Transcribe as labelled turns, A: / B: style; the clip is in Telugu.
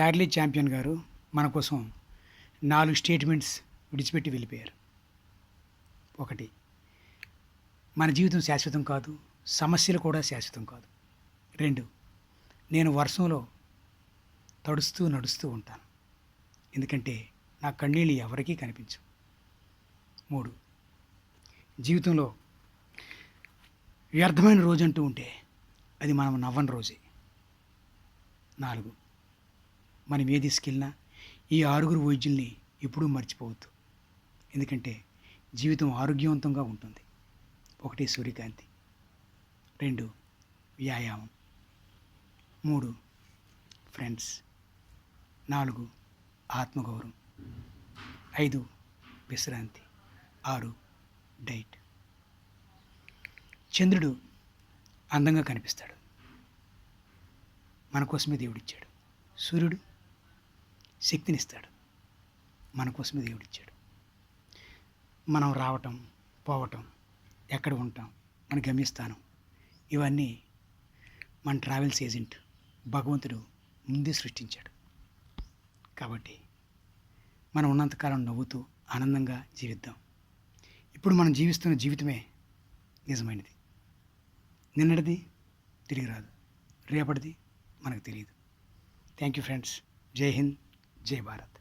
A: చార్లీ ఛాంపియన్ గారు మన కోసం నాలుగు స్టేట్మెంట్స్ విడిచిపెట్టి వెళ్ళిపోయారు. ఒకటి మన జీవితం శాశ్వతం కాదు సమస్యలు కూడా శాశ్వతం కాదు. రెండు నేను వర్షంలో తడుస్తూ నడుస్తూ ఉంటాను. ఎందుకంటే నా కన్నీళ్ళు ఎవరికీ కనిపించు మూడు జీవితంలో వ్యర్థమైన రోజు అంటూ ఉంటే అది మనం నవ్వని రోజే. నాలుగు మనం ఏ తీసుకెళ్ళినా ఈ ఆరుగురు వైద్యుల్ని ఎప్పుడూ మర్చిపోవద్దు. ఎందుకంటే జీవితం ఆరోగ్యవంతంగా ఉంటుంది. ఒకటి సూర్యకాంతి. రెండు వ్యాయామం. మూడు ఫ్రెండ్స్. నాలుగు ఆత్మగౌరవం. ఐదు విశ్రాంతి. ఆరు డైట్. చంద్రుడు అందంగా కనిపిస్తాడు. మన కోసమే దేవుడిచ్చాడు. సూర్యుడు శక్తినిస్తాడు. మన కోసమే దేవుడిచ్చాడు. మనం రావటం పోవటం ఎక్కడ ఉంటాం మన గమ్యస్థానం ఇవన్నీ మన ట్రావెల్స్ ఏజెంట్ భగవంతుడు ముందే సృష్టించాడు. కాబట్టి మనం ఉన్నంతకాలం నవ్వుతూ ఆనందంగా జీవిద్దాం. ఇప్పుడు మనం జీవిస్తున్న జీవితమే నిజమైనది. నిన్నటిది తిరిగి రాదు. రేపటిది మనకు తెలియదు. థ్యాంక్ యూ ఫ్రెండ్స్ జై హింద్ జై భారత్